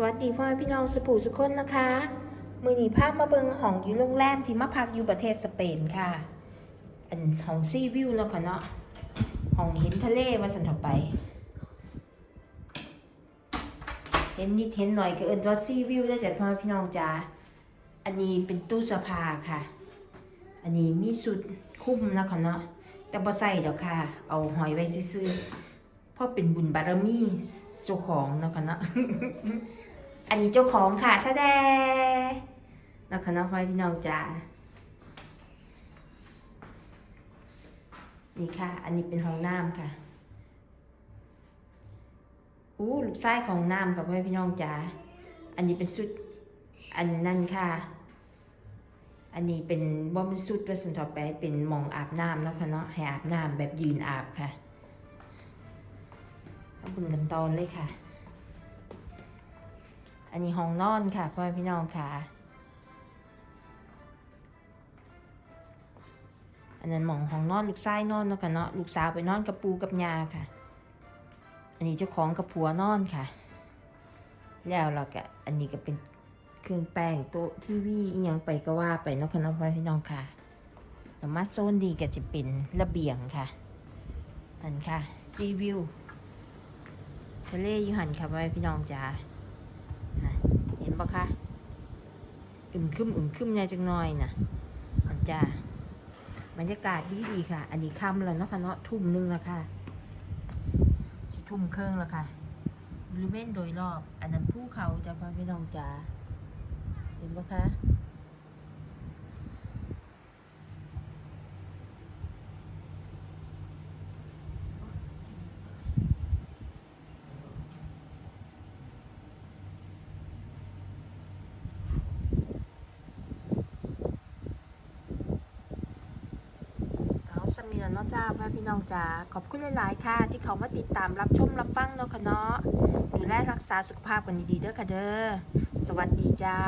สวัสดีพ่อแม่พี่น้องสุภูสุคนนะคะ มือหนีภาพมาเบิงห้องอยู่โรงแรมที่มาพักอยู่ประเทศสเปนค่ะ อันห้องซีวิวแล้วค่ะเนาะห้องเห็นทะเลว่าสันถไป เห็นนิดเห็นหน่อยก็เอินว่าซีวิวแล้วจ้ะพ่อแม่พี่น้องจ้าอันนี้เป็นตู้เสื้อผ้าค่ะ อันนี้มีสุดคุ้มแล้วค่ะเนาะแต่บ่ใส่ดอกค่ะ เอาหอยไว้ซื่อ พราะเป็นบุญบารมีเจ้าของเนาะค่ะเนาะอันนี้เจ้าของค่ะท่าแดแล้วค่ะเนาะพ่อพี่น้องจ้านี่ค่ะ อันนี้เป็นห้องน้ำค่ะอู้ลูกไส้ของน้ำกับพ่อพี่น้องจ๋า อันนี้เป็นสุด อันนั่นค่ะ อันนี้เป็นบ่เป็นสุดประสันต่อไปเป็นมองอาบน้ำแล้วค่ะเนาะ ให้อาบน้ำแบบยืนอาบค่ะ บุญกันตอนเลยค่ะ อันนี้ห้องนอนค่ะพ่อแม่พี่น้องค่ะ อันนั้นหมองห้องนอนลูกไส้นอนแล้วค่ะเนาะลูกสาวไปนอนกับปูกับยาค่ะ อันนี้เจ้าของกับผัวนอนค่ะ แล้วเราก็อันนี้ก็เป็นเครื่องแป้งโต๊ะทีวีอีหยังไปก็ว่าไปเนาะค่ะน้องพี่น้องค่ะแล้วมาโซนดีก็จะเป็นระเบียงค่ะนั่นค่ะซีวิว ทะเลอยู่หันค่ะพี่น้องจ้าเห็นปะคะอึมคึมอึมคึมเนี่ยจังหน่อยนะอันจ้าบรรยากาศดีดีค่ะ อันนี้ค่ำแล้วเนาะค่ะเนาะทุ่มหนึงแล้วค่ะสิทุ่มเครื่องแล้วค่ะบริเวณโดยรอบ อันนั้นภูเขาจะพ่อพี่น้องจ๋าเห็นปะคะ เอาสมีแล้ว เนาะจ้าพ่อพี่น้องจ้าขอบคุณหลายๆค่ะ ที่เขามาติดตามรับชมรับฟังเนาะค่ะเนาะดูแลรักษาสุขภาพกันดีๆเด้อค่ะเด้อสวัสดีจ้า